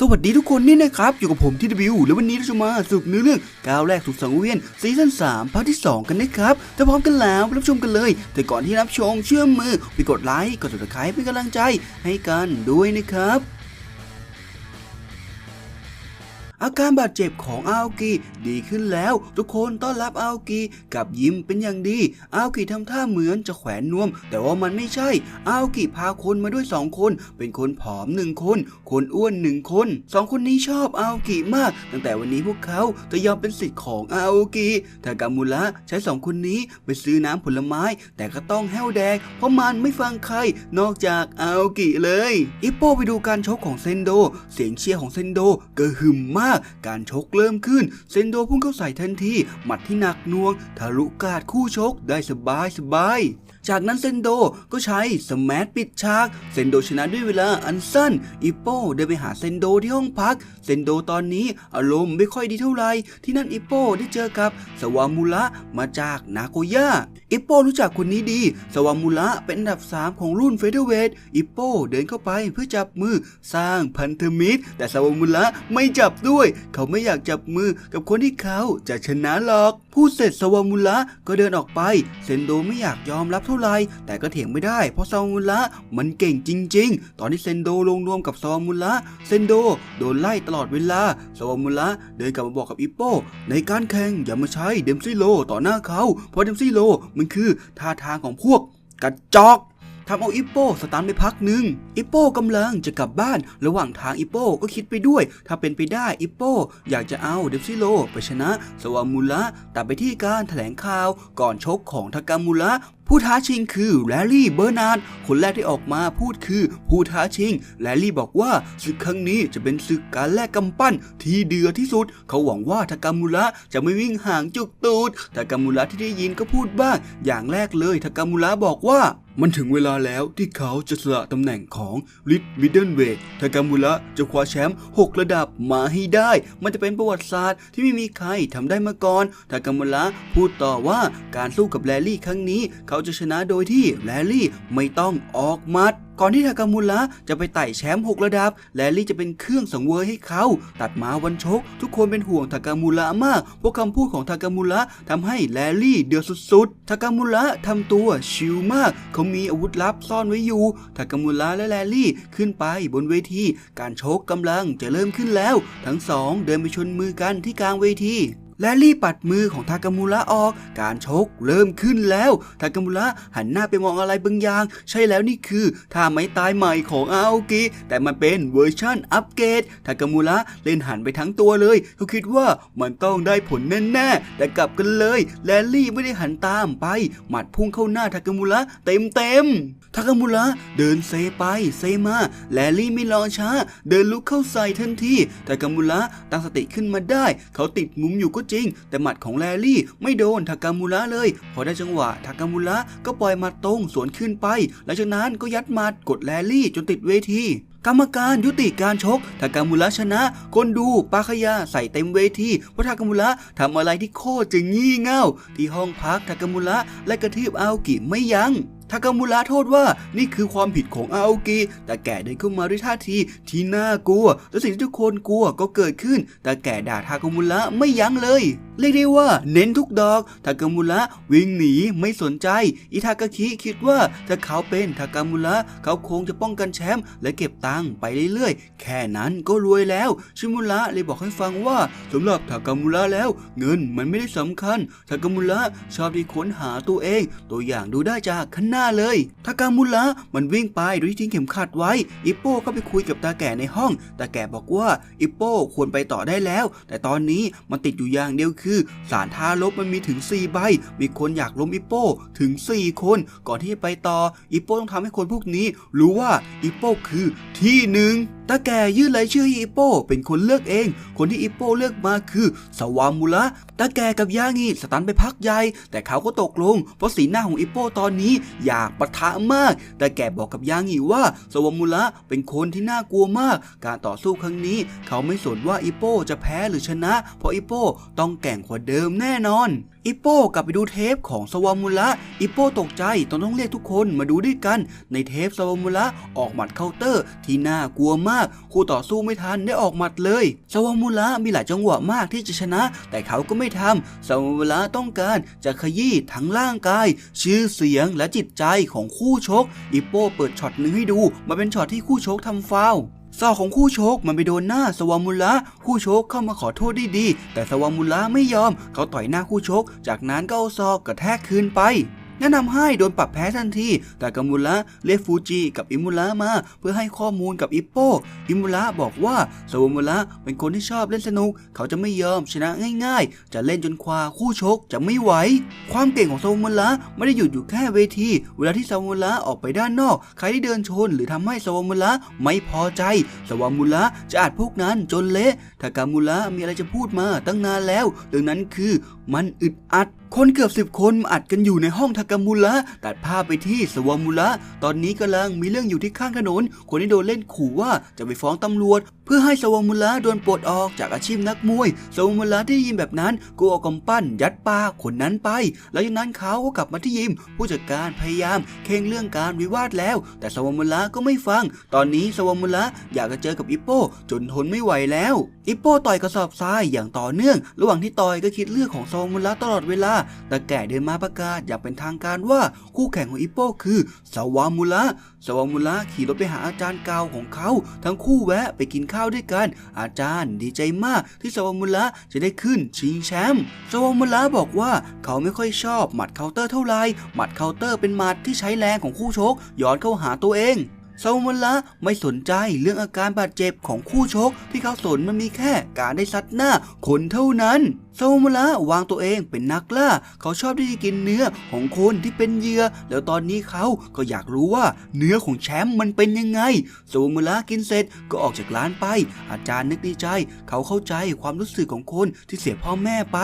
สวัสดีทุกคนนี่นะครับ อยู่กับผมทีดวิวและวันนี้เราจะมาสรุปเนื้อเรื่องก้าวแรกสู่สังเวียนซีซั่น3พาร์ทที่ 2 กันนะครับถ้าพร้อมกันแล้วรับชมกันเลย แต่ก่อนที่รับชมเชื่อมมือไปกดไลค์กดติดตามเป็นกำลังใจให้กันด้วยนะครับ อาการบาดเจ็บของอาโอกิดีขึ้นแล้ว ทุกคนต้อนรับอาโอกิกับยิ้มเป็นอย่างดีอาโอกิทำท่าเหมือนจะแขวนนวม แต่ว่ามันไม่ใช่อาโอกิพาคนมาด้วยสองคน เป็นคนผอมหนึ่งคน คนอ้วนหนึ่งคนสองคนนี้ชอบอาโอกิมาก ตั้งแต่วันนี้พวกเขาจะยอมเป็นสิทธิ์ของอาโอกิทากามุระใช้สองคนนี้ไปซื้อน้ำผลไม้ แต่ก็ต้องแห้วแดง เพราะมันไม่ฟังใครนอกจากอาโอกิเลย อิปโปไปดูการชกของเซนโด เสียงเชียร์ของเซนโดกระหึ่มมากการชกเริ่มขึ้น เซนโดพุ่งเข้าใส่ทันที หมัดที่หนักหน่วง ทะลุกาดคู่ชกได้สบายสบายจากนั้นเซนโดก็ใช้สมัปิดฉาก เซนโดชนะด้วยเวลาอันสั้น อิปโป้เดินไปหาเซนโดที่ห้องพัก เซนโดตอนนี้อารมณ์ไม่ค่อยดีเท่าไหร่ ที่นั่นอิปโป้ได้เจอกับสวามุระมาจากนาโกย่า อิปโป้รู้จักคนนี้ดี สวามุระเป็นอันดับ 3 ของรุ่นเฟเธอร์เวท อิปโป้เดินเข้าไปเพื่อจับมือสร้างพันธมิตร แต่สวามุระไม่จับด้วย เขาไม่อยากจับมือกับคนที่เขาจะชนะหรอกพูดเสร็จสวามุละก็เดินออกไป เซนโดไม่อยากยอมรับเท่าไหร่แต่ก็เถียงไม่ได้ เพราะสวามุละมันเก่งจริง ๆ ตอนที่เซนโดลงรวมกับสวามุละเซนโดโดนไล่ตลอดเวลาสวามุละเดินกลับมาบอกกับอิปโป้ในการแข่งอย่ามาใช้เดมซิโลต่อหน้าเขา เพราะเดมซิโลมันคือท่าทางของพวกกระจอก ทำเอาอิปโป้สตาร์ทไปพักหนึ่งอิปโป้กำลังจะกลับบ้าน ระหว่างทางอิปโป้ก็คิดไปด้วย ถ้าเป็นไปได้อิปโป้อยากจะเอาเดฟซิโลไปชนะสวามูระแต่ไปที่การแถลงข่าวก่อนชกของทากามูระผู้ท้าชิงคือแรลลี่เบอร์นาร์ดคนแรกที่ออกมาพูดคือผู้ท้าชิง แรลลี่บอกว่าศึกครั้งนี้จะเป็นศึกการแลกกำปั้นที่เดือดที่สุด เขาหวังว่าทากามุระจะไม่วิ่งห่างจุกตูดทากามุระที่ได้ยินก็พูดบ้าง อย่างแรกเลยทากามุระบอกว่ามันถึงเวลาแล้วที่เขาจะสละตำแหน่งของลิดมิดเดิลเวททากามุระจะคว้าแชมป์6ระดับมาให้ได้ มันจะเป็นประวัติศาสตร์ที่ไม่มีใครทำได้มาก่อนทากามุระพูดต่อว่าการสู้กับแรลลี่ครั้งนี้เขาจะชนะโดยที่แรลลี่ไม่ต้องออกมัด ก่อนที่ทากามุระจะไปไต่แชมป์6ระดับ แรลลี่จะเป็นเครื่องสังเวยให้เขา ตัดมาวันชก ทุกคนเป็นห่วงทากามุระมากเพราะคำพูดของทากามุระทำให้แรลลี่เดือดสุดๆ ทากามุระทำตัวชิลมาก เขามีอาวุธลับซ่อนไว้อยู่ ทากามุระและแรลลี่ขึ้นไปบนเวที การชกกำลังจะเริ่มขึ้นแล้ว ทั้งสองเดินไปชนมือกันที่กลางเวที แลลี่ปัดมือของทากามุระออก การชกเริ่มขึ้นแล้ว ทากามุระหันหน้าไปมองอะไรบางอย่าง ใช่แล้วนี่คือท่าไม้ตายใหม่ของอาโอกิแต่มันเป็นเวอร์ชั่นอัปเกรดทากามุระเล่นหันไปทั้งตัวเลยเขาคิดว่ามันต้องได้ผลแน่ๆแต่กลับกันเลย แลลี่ไม่ได้หันตามไป หมัดพุ่งเข้าหน้าทากามุระเต็มๆ ทากามุระเดินเซไปเซมา แลลี่ไม่รอช้า เดินลุกเข้าใส่ทันทีทากามุระตั้งสติขึ้นมาได้ เขาติดมุมอยู่ก็จริง แต่หมัดของแลลี่ไม่โดนทากามุระเลย พอได้จังหวะทากามุระก็ปล่อยหมัดตรงสวนขึ้นไป หลังจากนั้นก็ยัดหมัดกดแลลี่จนติดเวทีกรรมการยุติการชกทากามุระชนะ คนดูปาขยาใส่เต็มเวทีเพราะทากามุระทำอะไรที่โคตรจะงี่เง่า ที่ห้องพักทากามุระและกระทืบอากิไม่ยัง้ง ทากามุระโทษว่านี่คือความผิดของอาโอกิแต่แก่เดินเข้ามาด้วยท่าทีที่น่ากลัว และสิ่งที่ทุกคนกลัวก็เกิดขึ้น แต่แก่ด่าทากามุระไม่ยั้งเลย เรียกได้ว่าเน้นทุกดอกทากามุระวิ่งหนีไม่สนใจ อิทากาคิคิดว่าถ้าเขาเป็นทากามุระเขาคงจะป้องกันแชมป์และเก็บตังค์ไปเรื่อยๆ แค่นั้นก็รวยแล้ว ชิมุระเลยบอกให้ฟังว่าสำหรับทากามุระแล้ว เงินมันไม่ได้สำคัญทากามุระชอบที่ค้นหาตัวเอง ตัวอย่างดูได้จากข้าาเลย ทากามุระมันวิ่งไปโดยที่ทิ้งเข็มขัดไว้ อิปโป้ก็ไปคุยกับตาแก่ในห้อง ตาแก่บอกว่าอิปโป้ควรไปต่อได้แล้ว แต่ตอนนี้มันติดอยู่อย่างเดียวคือ สารท้าลบมันมีถึง 4 ใบ มีคนอยากล้มอิปโป้ถึง 4 คน ก่อนที่จะไปต่อ อิปโป้ต้องทำให้คนพวกนี้ รู้ว่าอิปโป้คือที่หนึ่งตาแก่ยื่นรายชื่อให้อิโป้เป็นคนเลือกเอง คนที่อิโป้เลือกมาคือ สวามุระตาแก่กับยางีสตันไปพักใหญ่ แต่เขาก็ตกลง เพราะสีหน้าของอิโป้ตอนนี้อยากปะทะมากตาแก่บอกกับยางีว่า สวามุระเป็นคนที่น่ากลัวมาก การต่อสู้ครั้งนี้ เขาไม่สนว่าอิโป้จะแพ้หรือชนะ เพราะอิโป้ต้องแก่งกว่าเดิมแน่นอน อิปโป้กลับไปดูเทปของสวามุระอิปโป้ตกใจต้องต้องเรียกทุกคนมาดูด้วยกัน ในเทปสวามุระออกหมัดเคาน์เตอร์ ที่น่ากลัวมากคู่ต่อสู้ไม่ทันได้ออกหมัดเลยสวามุระมีหลายจังหวะมากที่จะชนะ แต่เขาก็ไม่ทำสวามุระต้องการจะขยี้ทั้งร่างกาย ชื่อเสียงและจิตใจของคู่ชก อิปโป้เปิดช็อตหนึ่งให้ดูมาเป็นช็อตที่คู่ชกทำฟาว ศอกของคู่ชกมันไปโดนหน้าสวามุละคู่ชกเข้ามาขอโทษดีๆแต่สวามุละไม่ยอม เขาต่อยหน้าคู่ชก จากนั้นก็เอาศอกกระแทกคืนไป แนะนำให้โดนปรับแพ้ทันที แต่กัมมุระเรียกฟูจิกับอิมุระมา เพื่อให้ข้อมูลกับอิปโปอิมุระบอกว่าสวามุระเป็นคนที่ชอบเล่นสนุก เขาจะไม่ยอมชนะง่ายๆ จะเล่นจนควาคู่ชกจะไม่ไหว ความเก่งของสวามุระไม่ได้หยุดอยู่แค่เวที เวลาที่สวามุระออกไปด้านนอก ใครที่เดินชนหรือทำให้สวามุระไม่พอใจสวามุระจะอัดพวกนั้นจนเละถ้ากามุระมีอะไรจะพูดมาตั้งนานแล้วดังนั้นคือมันอึดอัด คนเกือบสิบคนอัดกันอยู่ในห้องทากามุระตัดภาพไปที่สวามุระตอนนี้กำลังมีเรื่องอยู่ที่ข้างถนน คนที่โดนเล่นขู่ว่าจะไปฟ้องตำรวจ พื่อให้สวามุระโดนปลดออกจากอาชีพนักมวย สวามุระที่ได้ยินแบบนั้นก็เอากำปั้น ยัดปากคนนั้นไปแล้วจากนั้นเขาก็กลับมาที่ยิม ผู้จัดการพยายามเข่งเรื่องการวิวาทแล้ว แต่สวามุระก็ไม่ฟัง ตอนนี้สวามุระอยากจะเจอกับอิปโป้จนทนไม่ไหวแล้วอิปโป้ต่อยกระสอบทรายอย่างต่อเนื่อง ระหว่างที่ต่อยก็คิดเรื่องของสวามุระตลอดเวลา แต่แก่เดินมาประกาศอย่างเป็นทางการว่าคู่แข่งของอิปโป้คือสวามุระ สวามุละขี่รถไปหาอาจารย์เก่าของเขา ทั้งคู่แวะไปกินข้าวด้วยกัน อาจารย์ดีใจมากที่สวามุละจะได้ขึ้นชิงแชมป์สวามุละบอกว่าเขาไม่ค่อยชอบหมัดเคาน์เตอร์เท่าไหร่หมัดเคาน์เตอร์เป็นหมัดที่ใช้แรงของคู่ชกย้อนเข้าหาตัวเอง ซาวมันละไม่สนใจเรื่องอาการบาดเจ็บของคู่ชกที่เขาสนมันมีแค่การได้ซัดหน้าคนเท่านั้นซาวมันละวางตัวเองเป็นนักล่า เขาชอบที่จะกินเนื้อของคนที่เป็นเหยื่อ แล้วตอนนี้เขาก็อยากรู้ว่าเนื้อของแชมป์มันเป็นยังไงซาวมันละกินเสร็จก็ออกจากร้านไป อาจารย์นึกดีใจ เขาเข้าใจความรู้สึกของคนที่เสียพ่อแม่ไป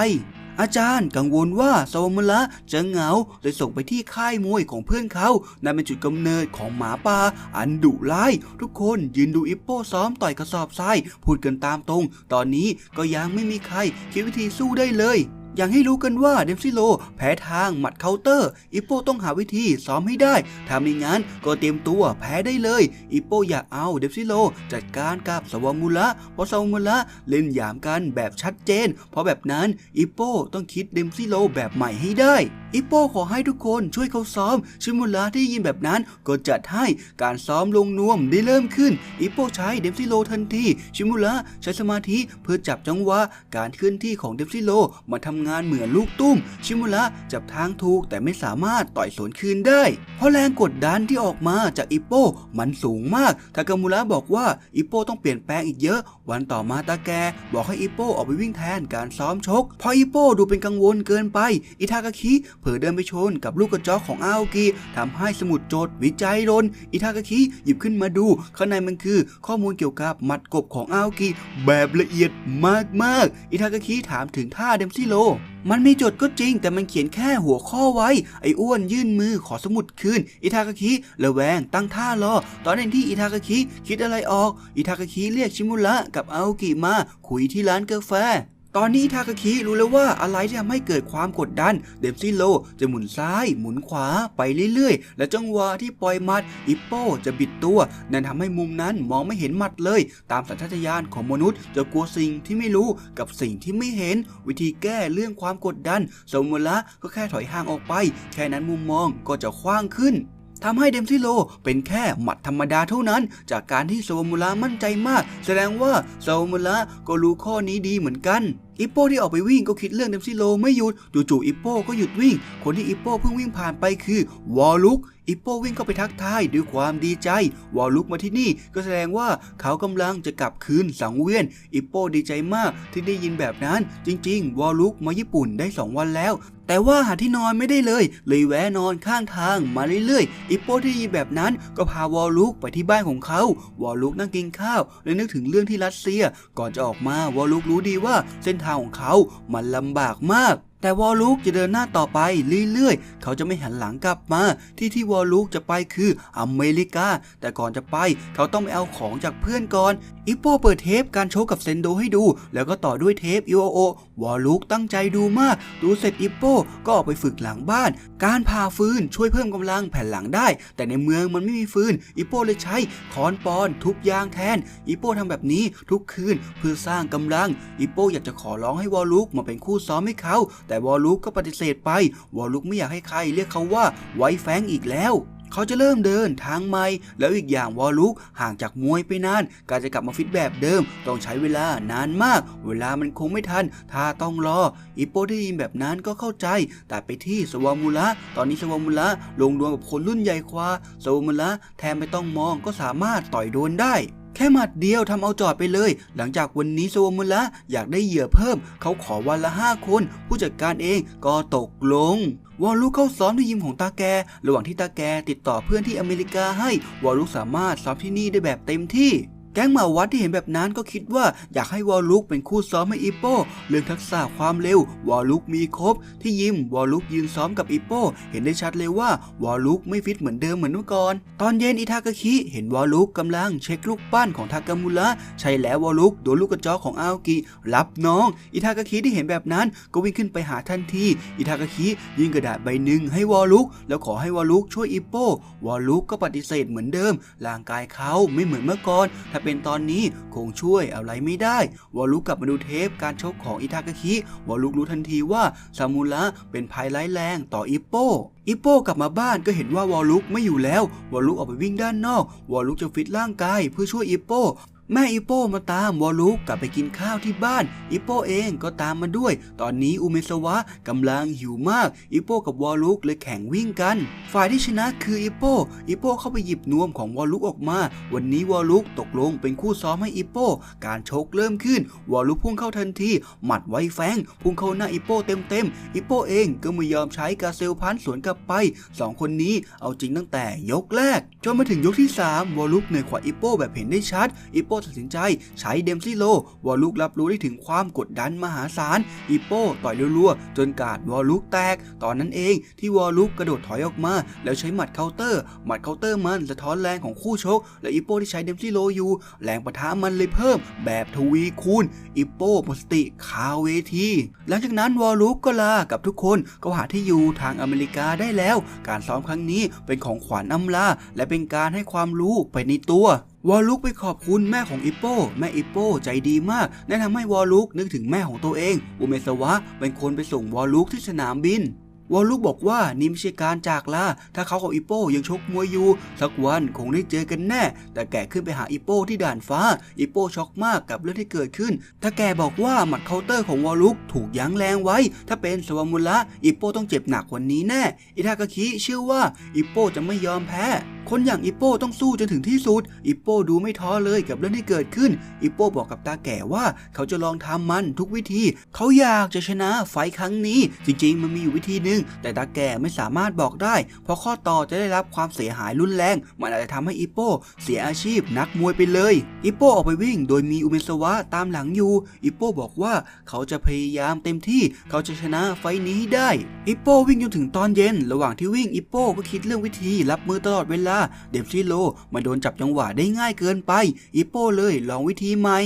อาจารย์กังวลว่าสวมละจะเหงาเลยส่งไปที่ค่ายมวยของเพื่อนเขานั่นเป็นจุดกำเนิดของหมาป่าอันดุร้าย ทุกคนยืนดูอิปโป้ซ้อมต่อยกระสอบทรายพูดกันตามตรง ตอนนี้ก็ยังไม่มีใครคิดวิธีสู้ได้เลย อย่างให้รู้กันว่าเดมซิโล แพ้ทางหมัดเคาน์เตอร์ อิปโปต้องหาวิธีซ้อมให้ได้ ถ้าไม่งั้นก็เตรียมตัวแพ้ได้เลย อิปโปอยากเอาเดมซิโล จัดการกับสวามุระเพราะสวามุระเล่นหยามกันแบบชัดเจน เพราะแบบนั้นอิปโปต้องคิดเดมซิโลแบบใหม่ให้ได้อิปโป้ขอให้ทุกคนช่วยเขาซ้อม ชิมุระที่ยินแบบนั้นก็จัดให้การซ้อมลงนวมได้เริ่มขึ้น อิปโป้ใช้เดมซิโลทันที ชิมุระใช้สมาธิเพื่อจับจังหวะการเคลื่อนที่ของเดมซิโลมาทำงงานเหมือนลูกตุ้ม ชิมุระจับทางถูกแต่ไม่สามารถต่อยสวนคืนได้ เพราะแรงกดดันที่ออกมาจากอิโป้มันสูงมาก ทากามุระบอกว่าอิโป้ต้องเปลี่ยนแปลงอีกเยอะ วันต่อมาตาแกบอกให้อิโป้ออกไปวิ่งแทนการซ้อมชก เพราะอิโป้ดูเป็นกังวลเกินไป อิทากาคิเผลอเดินไปชนกับลูกกระจอกของอาโอกิทำให้สมุดโจทย์วิจัยลน อิทากาคิหยิบขึ้นมาดู ข้างในมันคือข้อมูลเกี่ยวกับหมัดกบของอาโอกิแบบละเอียดมากๆ อิทากาคิถามถึงท่าเดมซิโลมันมีจดก็จริง แต่มันเขียนแค่หัวข้อไว้ ไอ้อ้วนยื่นมือขอสมุดคืน อิทากาคิระแวงตั้งท่ารอ ตอนนั้นที่อิทากาคิคิดอะไรออก อิทากาคิเรียกชิมุระกับอาโอกิมา คุยที่ร้านกาแฟ ตอนนี้ทากาคิรู้แล้วว่าอะไรที่ทำให้เกิดความกดดัน เดมซิโลจะหมุนซ้ายหมุนขวาไปเรื่อยๆ และจังหวะที่ปล่อยมัดอิปโปจะบิดตัว นั่นทำให้มุมนั้นมองไม่เห็นมัดเลย ตามสัญชาตญาณของมนุษย์จะกลัวสิ่งที่ไม่รู้กับสิ่งที่ไม่เห็น วิธีแก้เรื่องความกดดันสมมติละก็แค่ถอยห่างออกไป แค่นั้นมุมมองก็จะกว้างขึ้นทำให้เดมซิโลเป็นแค่หมัดธรรมดาเท่านั้น จากการที่โซมุระมั่นใจมาก แสดงว่าโซมุระก็รู้ข้อนี้ดีเหมือนกัน อิปโป้ที่ออกไปวิ่งก็คิดเรื่องเดมซิโลไม่หยุดจู่ๆอิปโป้ก็หยุดวิ่ง คนที่อิปโป้เพิ่งวิ่งผ่านไปคือวอลลุก อิปโปวิ่งเข้าไปทักทายด้วยความดีใจวอลลุกมาที่นี่ก็แสดงว่าเขากำลังจะกลับคืนสังเวียน อิปโปดีใจมากที่ได้ยินแบบนั้น จริง ๆ วอลลุกมาญี่ปุ่นได้ 2 วันแล้วแต่ว่าหาที่นอนไม่ได้เลย เลยแวะนอนข้างทางมาเรื่อยๆ อิปโปที่ยินแบบนั้นก็พาวอลลุกไปที่บ้านของเขา วอลลุกนั่งกินข้าวและนึกถึงเรื่องที่รัสเซีย ก่อนจะออกมาวอลลุกรู้ดีว่าเส้นทางของเขามันลำบากมาก แต่วอลลุกจะเดินหน้าต่อไปเรื่อยๆ เขาจะไม่หันหลังกลับมา ที่ที่วอลลุกจะไปคืออเมริกา แต่ก่อนจะไปเขาต้องไปเอาของจากเพื่อนก่อน อิปโปเปิดเทปการโชว์กับเซนโดให้ดู แล้วก็ต่อด้วยเทปอีโอโอวอลลุกตั้งใจดูมาก ดูเสร็จอิปโปก็ออกไปฝึกหลังบ้าน การผ่าฟืนช่วยเพิ่มกำลังแผ่นหลังได้ แต่ในเมืองมันไม่มีฟืน อิปโปเลยใช้ค้อนปอน ทุบยางแทน อิปโปทำแบบนี้ทุกคืนเพื่อสร้างกำลัง อิปโปอยากจะขอร้องให้วอลลุกมาเป็นคู่ซ้อมให้เขาแต่วอลลุกก็ปฏิเสธไป วอลลุกไม่อยากให้ใครเรียกเขาว่าไวแฟงอีกแล้วเขาจะเริ่มเดินทางใหม่ แล้วอีกอย่างวอลุกห่างจากมวยไปนาน การจะกลับมาฟิตแบบเดิม ต้องใช้เวลานานมาก เวลามันคงไม่ทัน ถ้าต้องรอ อิปโปได้ยินแบบนั้นก็เข้าใจ แต่ไปที่สวามุระตอนนี้สวามุระลงดวลกับคนรุ่นใหญ่กว่าสวามุระแทนไม่ต้องมองก็สามารถต่อยโดนได้ แค่หมัดเดียวทำเอาจอดไปเลย หลังจากวันนี้สวมุละอยากได้เหยื่อเพิ่ม เขาขอวันละห้าคน ผู้จัดการเองก็ตกลงวอลลุกเข้าซ้อมที่ยิมของตาแก ระหว่างที่ตาแกติดต่อเพื่อนที่อเมริกาให้ วอลลุกสามารถซ้อมที่นี่ได้แบบเต็มที่ ก๊งหมาวัดที่เห็นแบบนั้นก็คิดว่าอยากให้วอลลุกเป็นคู่ซ้อมให้อีโป้เรื่องทักษะความเร็ววอลลุกมีครบ ที่ยิมวอลลุกยืนซ้อมกับอีโป้เห็นได้ชัดเลยว่าวอลลุกไม่ฟิตเหมือนเดิมเหมือนเมื่อก่อนตอนเย็นอิทากาคิเห็นวอลลุกกำลังเช็คลูกปั้นของทากามุระใช่แล้ววอลลุกโดนลูกกระจอกของอาโอกิรับน้อง อิทากาคิที่เห็นแบบนั้นก็วิ่งขึ้นไปหาทันที อิทากาคิยื่นกระดาษใบหนึ่งให้วอลลุกแล้วขอให้วอลลุกช่วยอีโป้วอลลุกก็ปฏิเสธเหมือนเดิมร่างกายเขาไม่เหมือนเมื่อก่อนถ้าเป็นตอนนี้คงช่วยอะไรไม่ได้ วอลุกกลับมาดูเทปการชกของอิทากาคิวอลุกรู้ทันทีว่าซามูระเป็นภัยร้ายแรงต่ออิโป้อิโป้กลับมาบ้านก็เห็นว่าวอลุกไม่อยู่แล้ว วอลุกออกไปวิ่งด้านนอก วอลลุกจะฟิตร่างกายเพื่อช่วยอิโป้ แม่อิโป้มาตามวอลุกกลับไปกินข้าวที่บ้าน อิโป้เองก็ตามมาด้วย ตอนนี้อุเมสวะกำลังหิวมาก อิโป้กับวอลุกเลยแข่งวิ่งกัน ฝ่ายที่ชนะคืออิโป้อิโป้เข้าไปหยิบนวมของวอลุกออกมา วันนี้วอลุกตกลงเป็นคู่ซ้อมให้อิโป้การชกเริ่มขึ้น วอลุกพุ่งเข้าทันที หมัดไวแฟง พุ่งเข้าหน้าอิโป้เต็มเต็มๆอิโป้เองก็ไม่ยอมใช้กาเซลพันสวนกลับไปสองคนนี้เอาจริงตั้งแต่ยกแรก จนมาถึงยกที่ 3 วอลลุกเหนื่อยกว่าอิโป้แบบเห็นได้ชัด อิโป้ตัดสินใจ ใช้เดมซิโลวอลลุกรับรู้ได้ถึงความกดดันมหาศาลอิโป้ต่อยรัวๆจนกาดวอลลุกแตก ตอนนั้นเองที่วอลลุกกระโดดถอยออกมา แล้วใช้หมัดเคาน์เตอร์หมัดเคาน์เตอร์มันสะท้อนแรงของคู่ชก และอิโป้ที่ใช้เดมซิโลอยู่ แรงปะทะมันเลยเพิ่ม แบบทวีคูณอิโป้หมดสติคาเวทีหลังจากนั้นวอลลุกก็ลากับทุกคนก็หาที่อยู่ทางอเมริกาได้แล้ว การซ้อมครั้งนี้เป็นของขวัญอำลาและเป็นการให้ความรู้ไปในตัววอลลุกไปขอบคุณแม่ของอิปโป้แม่อิปโป้ใจดีมากแนะนำให้วอลลุกนึกถึงแม่ของตัวเอง อุเมสวะเป็นคนไปส่งวอลลุกที่สนามบินวอลลุกบอกว่านี่ไม่ใช่การจากลาถ้าเขากับอิโป้ยังชกมวยอยู่สักวันคงได้เจอกันแน่ แต่แกขึ้นไปหาอิโป้ที่ด่านฟ้า อิโป้ช็อกมากกับเรื่องที่เกิดขึ้น ถ้าแกบอกว่าหมัดเคาน์เตอร์ของวอลลุกถูกยั้งแรงไว้ ถ้าเป็นสวามุระอิโป้ต้องเจ็บหนักกว่านี้แน่ อิทากาคิเชื่อว่าอิโป้จะไม่ยอมแพ้ คนอย่างอิโป้ต้องสู้จนถึงที่สุด อิโป้ดูไม่ท้อเลยกับเรื่องที่เกิดขึ้น อิโป้บอกกับตาแก่ว่าเขาจะลองทำมันทุกวิธี เขาอยากจะชนะไฟครั้งนี้ จริงๆ มันมีอยู่วิธีหนึ่งแต่ตาแก่ไม่สามารถบอกได้ เพราะข้อต่อจะได้รับความเสียหายรุนแรง มันอาจจะทำให้อิโป้เสียอาชีพนักมวยไปเลย อิโป้ออกไปวิ่ง โดยมีอุเมสวะตามหลังอยู่ อิโป้บอกว่าเขาจะพยายามเต็มที่ เขาจะชนะไฟนี้ได้ อิโป้วิ่งจนถึงตอนเย็น ระหว่างที่วิ่งอิโป้ก็คิดเรื่องวิธีรับมือตลอดเวลาเดมซิโลมาโดนจับจังหวะได้ง่ายเกินไป อิโป้เลยลองวิธีใหม่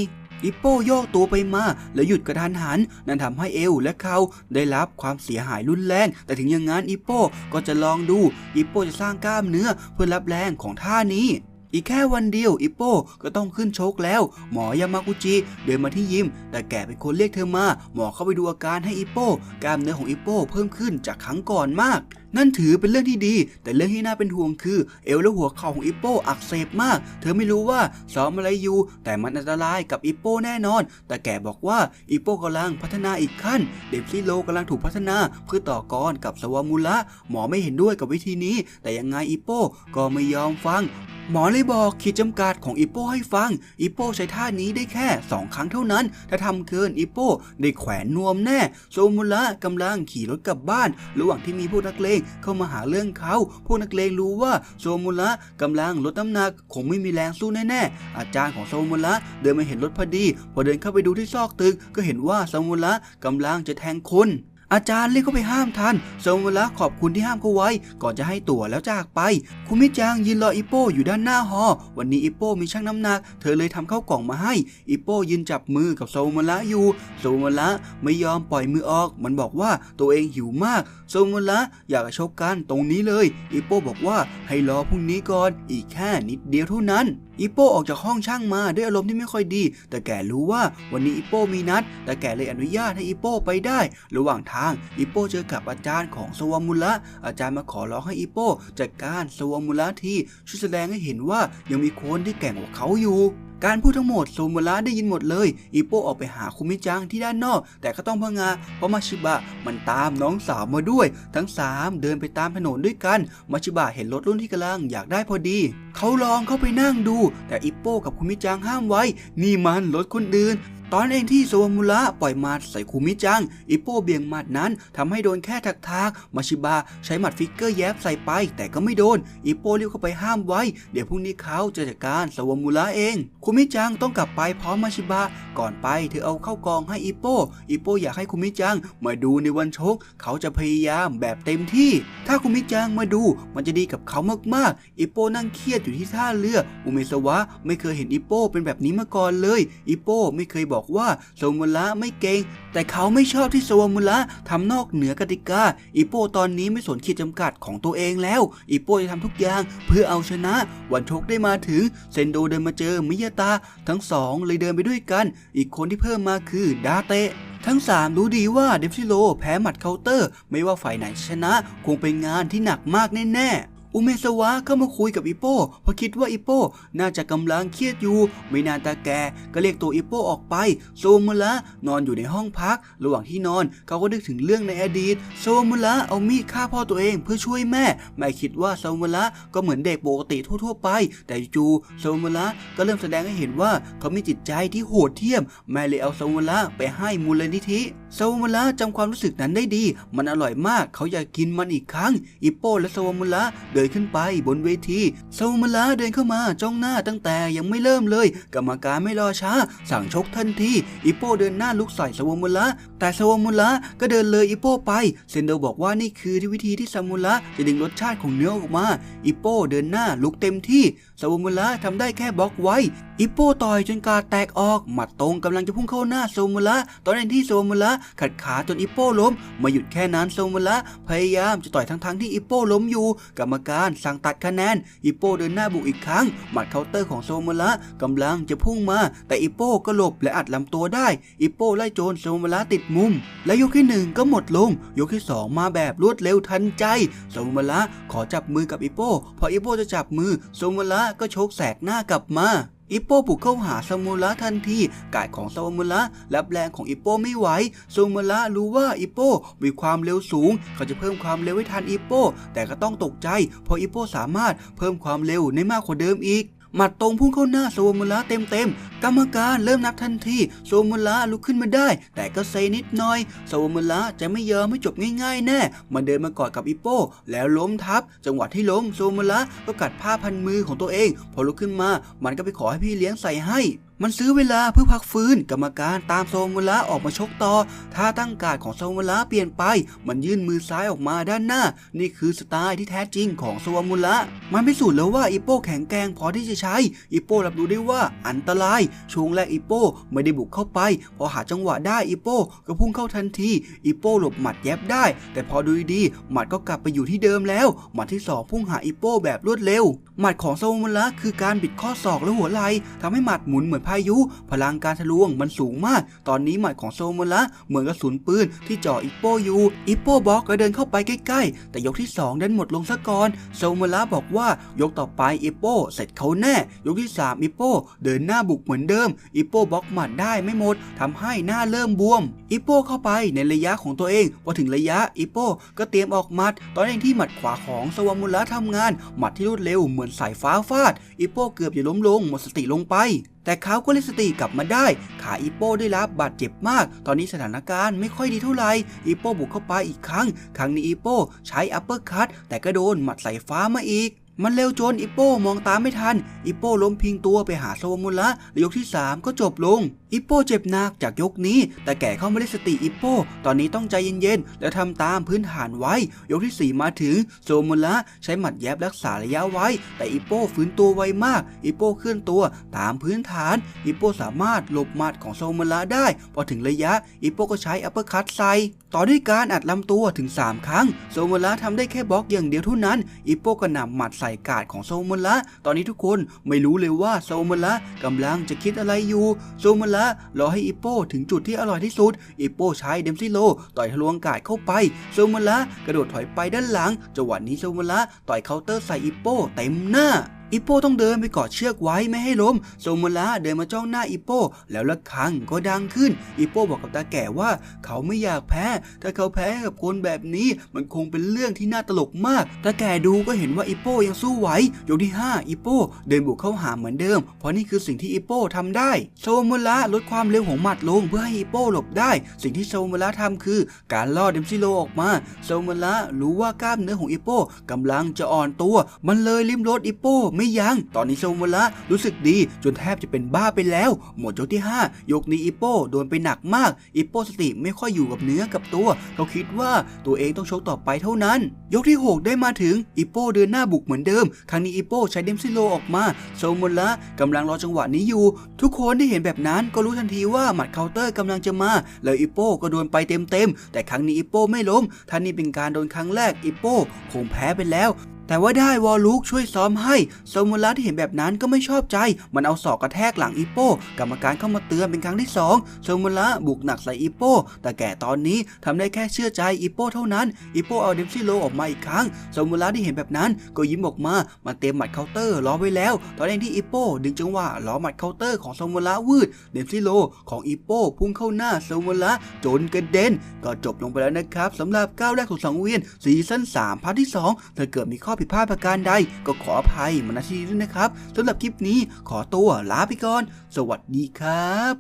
อิปโป้โยกตัวไปมา แล้วหยุดกระทันหัน นั่นทำให้เอวและเขาได้รับความเสียหายรุนแรง แต่ถึงอย่างนั้นอิปโป้ก็จะลองดู อิปโป้จะสร้างกล้ามเนื้อเพื่อรับแรงของท่านี้ อีกแค่วันเดียวอิปโป้ก็ต้องขึ้นชกแล้ว หมอยามากุจิเดินมาที่ยิม แต่แกเป็นคนเรียกเธอมา หมอเข้าไปดูอาการให้อิปโป้กล้ามเนื้อของอิปโป้เพิ่มขึ้นจากครั้งก่อนมาก นั่นถือเป็นเรื่องที่ดี แต่เรื่องที่น่าเป็นห่วงคือ เอวและหัวเข่าของอิปโปอักเสบมาก เธอไม่รู้ว่าซ้อมอะไรอยู่ แต่มันอันตรายกับอิปโปแน่นอน แต่แกบอกว่าอิปโป้กำลังพัฒนาอีกขั้น เดมซิโลกำลังถูกพัฒนาเพื่อต่อกรกับสวามุระหมอไม่เห็นด้วยกับวิธีนี้ แต่ยังไงอิปโปก็ไม่ยอมฟังหมอเลยบอกขีดจำกัดของอิปโป้ให้ฟัง อิปโป้ใช้ท่านี้ได้แค่ 2 ครั้งเท่านั้น ถ้าทำเกินอิปโป้ได้แขวนนวมแน่ โซมุระกำลังขี่รถกลับบ้าน ระหว่างที่มีพวกนักเลงเข้ามาหาเรื่องเขาพวกนักเลงรู้ว่าโซมุระกำลังลดน้ำหนักคงไม่มีแรงสู้แน่ๆอาจารย์ของโซมุระเดินมาเห็นรถพอดี พอเดินเข้าไปดูที่ซอกตึกก็เห็นว่าโซมุระกำลังจะแทงคน อาจารย์เรียกเขาไปห้ามทันโซมุระขอบคุณที่ห้ามเขาไว้ ก่อนจะให้ตั๋วแล้วจากไป คุณมิจังยืนรออิโป้อยู่ด้านหน้าหอ วันนี้อิโป้มีชั่งน้ำหนัก เธอเลยทำข้าวกล่องมาให้ อิโป้ยืนจับมือกับโซมุระอยู่ โซมุระไม่ยอมปล่อยมือออก มันบอกว่าตัวเองหิวมาก โซมุระอยากชกกันตรงนี้เลย อิโป้บอกว่าให้รอพรุ่งนี้ก่อน อีกแค่นิดเดียวเท่านั้นอิโป้ออกจากห้องช่างมาด้วยอารมณ์ที่ไม่ค่อยดี แต่แกรู้ว่าวันนี้อิโป้มีนัด แต่แกเลยอนุญาตให้อิโป้ไปได้ ระหว่างทางอิโป้เจอกับอาจารย์ของสวามุละอาจารย์มาขอร้องให้อิโป้จัดการสวามุละที่ช่วยแสดงให้เห็นว่ายังมีคนที่แก่งกว่าเขาอยู่ การพูดทั้งหมดโซมูระได้ยินหมดเลย อิโปออกไปหาคุมิจังที่ด้านนอก แต่ก็ต้องพังาเพราะมาชิบะมันตามน้องสาวมาด้วย ทั้งสามเดินไปตามถนนด้วยกัน มาชิบะเห็นรถรุ่นที่กำลังอยากได้พอดี เขาลองเข้าไปนั่งดู แต่อิโปกับคุมิจังห้ามไว้ นี่มันรถคนอื่น ตอนเองที่โซมุระปล่อยมัดใส่คุมิจัง อิโปเบี่ยงหมัดนั้นทำให้โดนแค่ทักทากๆมาชิบะใช้หมัดฟิกเกอร์แยบใส่ไป แต่ก็ไม่โดน อิโปรีบเข้าไปห้ามไว้ เดี๋ยวพรุ่งนี้เขาจะจัดการโซมุระเองคุมิจังต้องกลับไปพร้อมมาชิบะก่อนไปเธอเอาเข้ากองให้อิโป อิโปอยากให้คุมิจังมาดูในวันชก เขาจะพยายามแบบเต็มที่ ถ้าคุมิจังมาดูมันจะดีกับเขามากๆ อิโป้นั่งเครียดอยู่ที่ท่าเรือ อุเมสวะไม่เคยเห็นอิโปเป็นแบบนี้มาก่อนเลย อิโปไม่เคยบอกว่าโซมุระไม่เก่ง แต่เขาไม่ชอบที่โซมุระทำนอกเหนือกติกา อิโปตอนนี้ไม่สนขีดจำกัดของตัวเองแล้ว อิโปจะทำทุกอย่างเพื่อเอาชนะ วันชกได้มาถึง เซนโดเดินมาเจอมิยาตา ทั้งสองเลยเดินไปด้วยกัน อีกคนที่เพิ่มมาคือดาเตะทั้ง 3 รู้ดีว่าเดฟซิโลแพ้หมัดเคาน์เตอร์ ไม่ว่าฝ่ายไหนชนะ คงเป็นงานที่หนักมากแน่ ๆ อุเมสวะเข้ามาคุยกับอิโป้เพราะคิดว่าอิโป้น่าจะกำลังเครียดอยู่ ไม่นานตาแกก็เรียกตัวอิโป้ออกไป โซมุระนอนอยู่ในห้องพัก ระหว่างที่นอนเขาก็นึกถึงเรื่องในอดีต โซมุระเอามีดฆ่าพ่อตัวเองเพื่อช่วยแม่ ไม่คิดว่าโซมุระก็เหมือนเด็กปกติทั่ว ๆ ไป แต่จู่โซมุระก็เริ่มแสดงให้เห็นว่าเขามีจิตใจที่โหดเหี้ยม แม่เลยเอาโซมุระไปให้มูลนิธิโซมุระจำความรู้สึกนั้นได้ดี มันอร่อยมากเขาอยากกินมันอีกครั้งอิโป้และโซมุระเดินขึ้นไปบนเวทีโซมุระเดินเข้ามาจ้องหน้าตั้งแต่ยังไม่เริ่มเลย กรรมการไม่รอช้า สั่งชกทันทีอิโป้เดินหน้าลุกใส่โซมุระแต่โซมุระก็เดินเลยอิโป้ไปเซนโดบอกว่านี่คือที่วิธีที่ซามุระจะดึงรสชาติของเนื้อออกมาอิโป้เดินหน้าลุกเต็มที่ซามุระทำได้แค่บล็อกไว้อิโป้ต่อยจนกาแตกออก หมัดตรงกำลังจะพุ่งเข้าหน้าโซมุระตอนนั้นที่โซมุระขัดขาจนอิโป้ล้ม มาหยุดแค่นั้นโซมุระพยายามจะต่อยทั้งๆที่อิโป้ล้มอยู่ กรรมการสั่งตัดคะแนนอิโป้เดินหน้าบุกอีกครั้ง หมัดเคาน์เตอร์ของโซมาระกำลังจะพุ่งมา แต่อิโป้ก็หลบและอัดลำตัวได้ อิโป้ไล่โจนโซมาระติดมุม และยกที่หนึ่งก็หมดลง ยกที่สองมาแบบรวดเร็วทันใจโซมาระขอจับมือกับอิโป้พออิโป้จะจับมือโซมาระก็โชกแสกหน้ากลับมา อิปโป้บุกเข้าหาซามูระทันทีกายของซามูระรับแรงของอิปโป้ไม่ไหวซามูระรู้ว่าอิปโป้มีความเร็วสูง เขาจะเพิ่มความเร็วให้ทันอิปโป้แต่ก็ต้องตกใจ เพราะอิปโป้สามารถเพิ่มความเร็วในมากกว่าเดิมอีก หมัดตรงพุ่งเข้าหน้าโซมุระเต็มๆ กรรมการเริ่มนับทันทีโซมุระลุกขึ้นมาได้ แต่ก็เซนิดหน่อยโซมุระจะไม่ยอมไม่จบง่ายๆ แน่ มันเดินมากอดกับอิโป้แล้วล้มทับ จังหวะที่ล้มโซมุระก็กัดผ้าพันมือของตัวเอง พอลุกขึ้นมา มันก็ไปขอให้พี่เลี้ยงใส่ให้มันซื้อเวลาเพื่อพักฟื้นกรรมการตามโซมุระออกมาชกต่อท่าตั้งการของโซมุระเปลี่ยนไป มันยื่นมือซ้ายออกมาด้านหน้า นี่คือสไตล์ที่แท้จริงของโซมุระมันพิสูจน์แล้วว่าอิโป้แข็งแกร่งพอที่จะใช้อิโป้รับรู้ได้ว่าอันตรายช่วงแรกอิโป้ไม่ได้บุกเข้าไป พอหาจังหวะได้อิโป้ก็พุ่งเข้าทันทีอิโป้หลบหมัดแยบได้ แต่พอดูดีหมัดก็กลับไปอยู่ที่เดิมแล้วหมัดที่สองพุ่งหาอิโป้แบบรวดเร็วหมัดของโซมุระคือการบิดข้อศอกและหัวไหล่ทำให้หมัดหมุนเหมือนพายุ พลังการทะลวงมันสูงมาก ตอนนี้หมัดของโซมุระเหมือนกระสุนปืนที่จ่ออิปโปอยู่ อิปโปบล็อกก็เดินเข้าไปใกล้ๆ แต่ยกที่สองดันหมดลงซะก่อน โซมุระบอกว่ายกต่อไปอิปโปเสร็จเขาแน่ ยกที่สามอิปโปเดินหน้าบุกเหมือนเดิม อิปโปบล็อกหมัดได้ไม่หมดทำให้หน้าเริ่มบวม อิปโปเข้าไปในระยะของตัวเอง พอถึงระยะอิปโปก็เตรียมออกหมัด ตอนเองที่หมัดขวาของสวามุระทำงาน หมัดที่รวดเร็วเหมือนสายฟ้าฟาด อิปโปเกือบจะล้มลงหมดสติลงไป แต่เขาก็เรียสติกลับมาได้ ขาอีโป้ได้รับบาดเจ็บมาก ตอนนี้สถานการณ์ไม่ค่อยดีเท่าไหร่อีโป้บุกเข้าไปอีกครั้ง ครั้งนี้อีโป้ใช้อัปเปอร์คัตแต่ก็โดนหมัดใส่ฟ้ามาอีก มันเร็วจนอิปโป้มองตามไม่ทัน อิปโป้ล้มพิงตัวไปหาโซมุระและยกที่ 3 ก็จบลง อิปโป้เจ็บหนักจากยกนี้ แต่แก่เข้าไม่ได้สติอิปโป้ ตอนนี้ต้องใจเย็นๆ และทำตามพื้นฐานไว้ ยกทีสี่4 มาถึงโซมุระใช้หมัดแยบรักษาระยะไว้ แต่อิปโป้ฟื้นตัวไวมาก อิปโป้เคลื่อนตัวตามพื้นฐาน อิปโป้สามารถหลบหมัดของโซมุระได้ พอถึงระยะ อิปโป้ก็ใช้อัปเปอร์คัตใส่ต่อด้วยการอัดลำตัวถึง 3 ครั้ง โซมุระทำได้แค่บล็อกอย่างเดียวเท่านั้น อิปโป้ก็นำหมัดใส่กาดของโซมุละตอนนี้ทุกคนไม่รู้เลยว่าโซมุละกำลังจะคิดอะไรอยู่ โซมุละรอให้อิปโป้ถึงจุดที่อร่อยที่สุด อิปโป้ใช้เดมซิโล ต่อยทะลวงกาดเข้าไป โซมุละกระโดดถอยไปด้านหลังจังหวะนี้โซมุละต่อยเคาน์เตอร์ใส่อิปโป้เต็มหน้า อิปโป้ต้องเดินไปกอดเชือกไว้ไม่ให้ล้มโซมุระเดินมาจ้องหน้าอิปโป้แล้วละครั้งก็ดังขึ้น อิปโป้บอกกับตาแก่ว่า เขาไม่อยากแพ้ ถ้าเขาแพ้กับคนแบบนี้มันคงเป็นเรื่องที่น่าตลกมากตาแก่ดูก็เห็นว่าอิปโป้ยังสู้ไหวยกที่ 5 อิปโป้เดินบุกเข้าหาเหมือนเดิม เพราะนี่คือสิ่งที่อิปโป้ทำได้โซมุระลดความเร็วของหมัดลงเพื่อให้อิปโป้หลบได้ สิ่งที่โซมุระทำคือ การล่อเดมซิโลออกมาโซมุระรู้ว่ากล้ามเนื้อของอิปโป้กำลังจะอ่อนตัว มันเลยลิ้มรสอิปโป้ไม่ยัง้ง ตอนนี้โซมุระรู้สึกดีจนแทบจะเป็นบ้าไปแล้ว หมดยกที่ 5 ยกนี้อิโป้โดนไปหนักมาก อิโป้สติไม่ค่อยอยู่กับเนื้อกับตัว เขาคิดว่าตัวเองต้องชกต่อไปเท่านั้น ยกที่ 6 ได้มาถึง อิโป้เดินหน้าบุกเหมือนเดิม ครั้งนี้อิโป้ใช้เดมซิโลออกมา โซมุระกำลังรอจังหวะนี้อยู่ ทุกคนที่เห็นแบบนั้นก็รู้ทันทีว่าหมัดเคาน์เตอร์กำลังจะมา แล้วอิโป้ก็โดนไปเต็มๆ แต่ครั้งนี้อิโป้ไม่ล้มท่านี้เป็นการโดนครั้งแรกอิโป้คงแพ้ไปแล้ว แต่ว่าได้วอลลุกช่วยซ้อมให้โซมุระที่เห็นแบบนั้นก็ไม่ชอบใจ มันเอาศอกกระแทกหลังอิโป้กรรมการเข้ามาเตือนเป็นครั้งที่2โซมุระบุกหนักใส่อิโป้ แต่แก่ตอนนี้ทำได้แค่เชื่อใจอิโป้เท่านั้นอิโป้เอาเดมซิโลออกมาอีกครั้งโซมุระที่เห็นแบบนั้นก็ยิ้มออกมามาเต็มหมัดเคาน์เตอร์รอไว้แล้ว ตอนเองที่อิโป้ดึงจังหวะล้อหมัดเคาน์เตอร์ของโซมุระวืดเดมซิโลของอิโป้พุ่งเข้าหน้าโซมุระจนกระเด็น ก็จบลงไปแล้วนะครับสำหรับก้าวแรกของสังเวียนซีซั่น3พาร์ทที่2ถ้าเกิดมีข้อผิดพลาดประการใด ก็ขออภัยมาณที่นี้ด้วยนะครับสำหรับคลิปนี้ขอตัวลาไปก่อน สวัสดีครับ